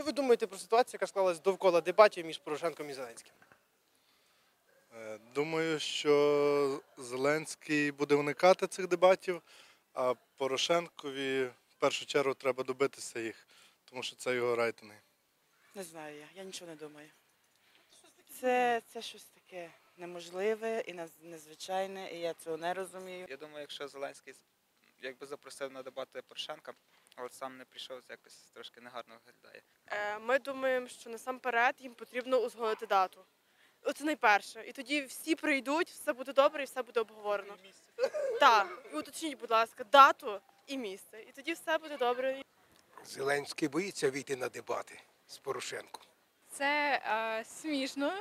Що ви думаєте про ситуацію, яка склалась довкола дебатів між Порошенком і Зеленським? Е, Думаю, що Зеленський буде уникати цих дебатів, а Порошенкові в першу чергу треба добитися їх, тому що це його рейтинги. Не знаю я, я нічого не думаю. Це, це щось таке неможливе і незвичайне, і я цього не розумію. Я думаю, якщо Зеленський якби запросив на дебати Порошенка, а от сам не прийшов, це якось трошки негарно виглядає. Е, Ми думаємо, що насамперед їм потрібно узгодити дату. Оце найперше. І тоді всі прийдуть, все буде добре і все буде обговорено. Так, і уточніть, будь ласка, дату і місце. І тоді все буде добре. Зеленський боїться вийти на дебати з Порошенком. Це е, смішно.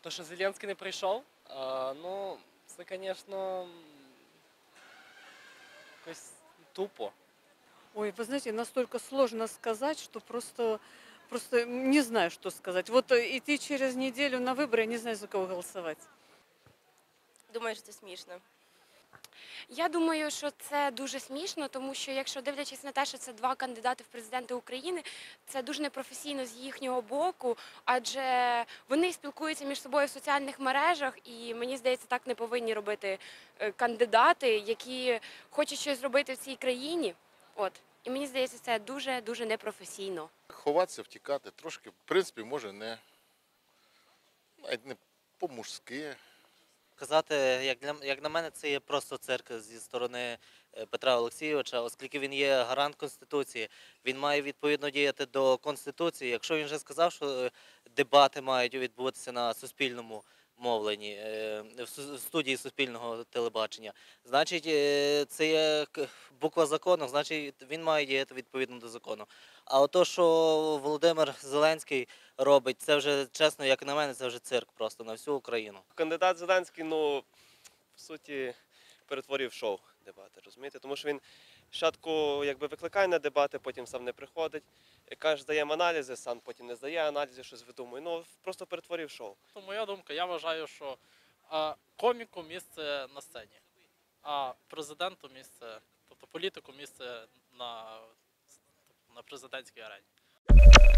То, що Зеленський не прийшов, а, ну, це, звісно, якось тупо. Ой, вы знаете, настолько сложно сказать, что просто, просто не знаю, что сказать. Вот э, идти через неделю на выборы, я не знаю, за кого голосовать. Думаю, що це смішно. Я думаю, що це дуже смішно, тому що якщо дивлячись на те, що це два кандидати в президенти України, це дуже непрофесійно з їхнього боку, адже вони спілкуються між собою в соціальних мережах, і мені здається, так не повинні робити е, кандидати, які хочуть щось зробити в цій країні. От і мені здається, це дуже дуже непрофесійно. ховатися, втікати, трошки, в принципі, може не навіть не по-мужськи. Казати, як для як на мене, це є просто цирк зі сторони е, Петра Олексійовича, оскільки він є гарант конституції, він має відповідно діяти до конституції. Якщо він вже сказав, що е, дебати мають відбутися на суспільному мовленні, е, в студії суспільного телебачення, значить, е, це є буква закону, значить він має діяти відповідно до закону. А ото, що Володимир Зеленський робить, це вже чесно, як на мене, це вже цирк просто на всю Україну. Кандидат Зеленський, ну, в суті, перетворив шоу дебати, розумієте? Тому що він спочатку якби викликає на дебати, потім сам не приходить. Каже, здаємо аналізи, сам потім не здає аналізи, щось видумує. Ну, просто перетворив шоу. То моя думка, я вважаю, що а, коміку місце на сцені, а президенту місце, тобто політику місце на, на президентській арені.